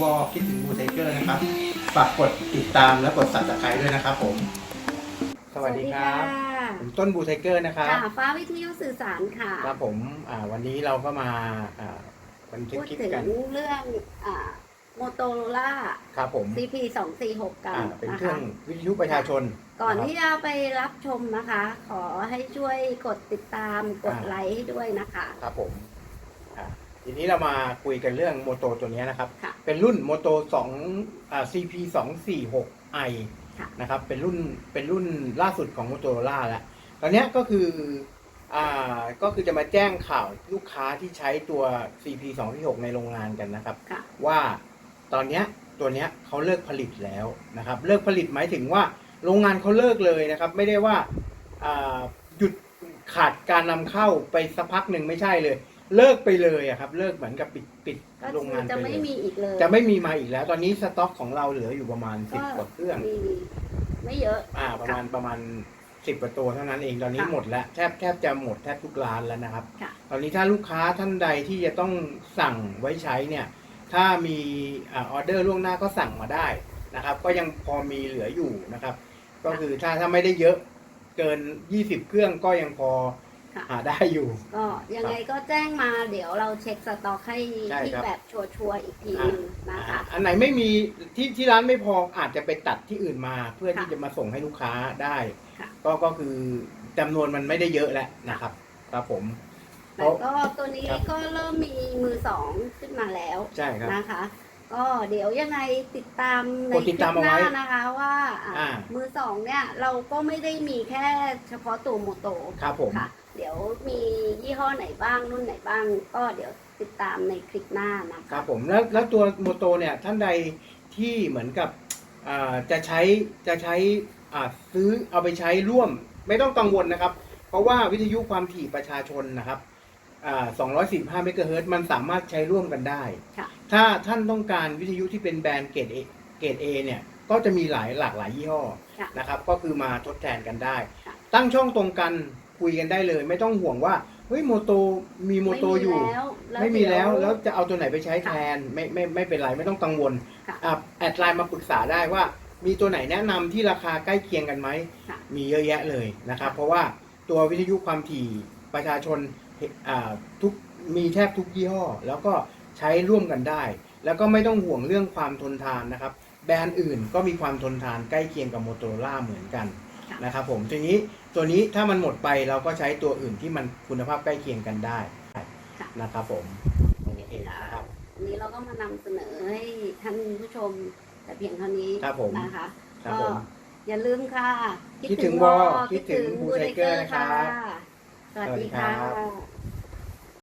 วอลคิดถึงบูไทเกอร์นะครับ ฝากกดติดตามและกด subscribe ด้วยนะครับผม สวัสดีครับ ผมต้นบูไทเกอร์นะครับ ค่ะฟ้าวิทยุสื่อสารค่ะ ครับผมอ่าวันนี้เราก็มาอ่าบันทึกพูดคลิปถึงกัน เรื่องโมโตโรล่า ครับผม CP 2 4 6กันอ่าเป็นนะเครื่อคะ งวิทยุประชาชนก่อนนะครับที่จะไปรับชมนะคะ ขอให้ช่วยกดติดตามกดอ่า ไลค์ให้ด้วยนะคะ ครับผมอ่า ทีนี้เรามาคุยกันเรื่องโมโตตัวนี้นะครับ ค่ะ เป็นรุ่นโมโต2อ่า CP 2 4 6 i ค่ะ นะครับ เป็นรุ่น เป็นรุ่นล่าสุดของ Motorola แล้ว ตอนเนี้ยก็คือ อ่า ก็คือจะมาแจ้งข่าวลูกค้าที่ใช้ตัว CP 2 4 6ในโรงงานกันนะครับ ค่ะ ว่าตอนเนี้ยตัวเนี้ยเขาเลิกผลิตแล้วนะครับ เลิกผลิตหมายถึงว่าโรงงานเขาเลิกเลยนะครับ ไม่ได้ว่าอ่าหยุดขาดการนำเข้าไปสักพักหนึ่งไม่ใช่เลย เลิกไปเลยอะครับ เลิกเหมือนกับปิดปิดก็โรงคืงาอนไปจะเลไม่ยมีอีกเลยจะไม่มีมาอีกแล้ว ตอนนี้สต็อกของเราเหลืออยู่ประมาณสิบก็กว่าเครื่อง มีไม่เยอะ อ่าประมาณประมาณสิบกว่าตัวเท่านั้นเองตอนนี้ค่ะหมดแล้วแทบแทบจะหมดแทบทุกร้านแล้วนะครับ ค่ะ ตอนนี้ถ้าลูกค้าท่านใดที่จะต้องสั่งไว้ใช้เนี่ย ถ้ามีออเดอร์ล่วงหน้าก็สั่งมาได้นะครับ ก็ยังพอมีเหลืออยู่นะครับ ก็คือถ้าถ้าไม่ได้เยอะเกิน 20 เครื่องก็ยังพอ ค่ะหาได้อยู่ ก็ยังไงก็แจ้งมาเดี๋ยวเราเช็คสต็อกให้ใช่ที่ครับ แบบชัวร์ๆอีกทีหนึงนะคะ อันไหนไม่มีที่ที่ร้านไม่พออาจจะไปตัดที่อื่นมา เพื่อที่ค่ะจะมาส่งให้ลูกค้าได้ ค่ะ ก็ก็คือจำนวนมันไม่ได้เยอะแล้วนะครับ ครับผม เพแต่ราะ ก็ตัวนี้ครับ ก็เริ่มมีมือสองขึ้นมาแล้วใช่ครับ นะคะ ก็เดี๋ยวยังไงติดตามในกดติดตามเอาไว้คลิปหน้นะคะว่าอะอ่า มือสองเนี่ยเราก็ไม่ได้มีแค่เฉพาะตัวโมโต ครับผม ค่ะ เดี๋ยวมียี่ห้อไหนบ้างรุ่นไหนบ้าง ก็เดี๋ยวติดตามในคลิปหน้านะคคะรับผมแล้วแล้วตัวโมโตเนี่ยท่านใดที่เหมือนกับอ่าจะใช้จะใช้อ่าซื้อเอาไปใช้ร่วมไม่ต้องกังวลนะครับ เพราะว่าวิทยุความถี่ประชาชนนะครับอ่า245เมกะเฮิรตซ์มันสามารถใช้ร่วมกันได้ ค่ะ ถ้าท่านต้องการวิทยุที่เป็นแบรนด์เกรดเอเกรดเอเนี่ยก็จะมีหลายหลากหลายยี่ห้อค่ะนะครับก็คือมาทดแทนกันได้ ค่ะ ตั้งช่องตรงกัน คุยกันได้เลย ไม่ต้องห่วงว่าเฮ้ยโมโตมีโมโตอยู่ไม่มีแล้วไม่มีแล้วเดี๋ยแล้วจะเอาตัวไหนไปใช้แทนไม่ไม่ไม่เป็นไรไม่ต้องกังวลค่ะอะแอดไลน์มาปรึกษาได้ว่า มีตัวไหนแนะนำที่ราคาใกล้เคียงกันไหมค่ะมีเยอะแยะเลยนะครับ เพราะว่าตัววิทยุความถี่ประชาชนอ่าทุกมีแทบทุกยี่ห้อ แล้วก็ใช้ร่วมกันได้ แล้วก็ไม่ต้องห่วงเรื่องความทนทานนะครับ แบรนด์อื่นก็มีความทนทานใกล้เคียงกับโมโตโรล่าเหมือนกันค่ะ นะครับผมทีนี้ตัวนี้ถ้ามันหมดไปเราก็ใช้ตัวอื่นที่มันคุณภาพใกล้เคียงกันได้ค่ะนะครับผมโอเคนะครับวันนี้เราก็มานำเสนอให้ท่านผู้ชมแต่เพียงเท่านี้ครับผมนะคะครับก็ผมอย่าลืมค่ะ คิดถึงวอคิดถึงบูไทเกอร์นะครับสวัสดีสวัสดีครัค่ะบ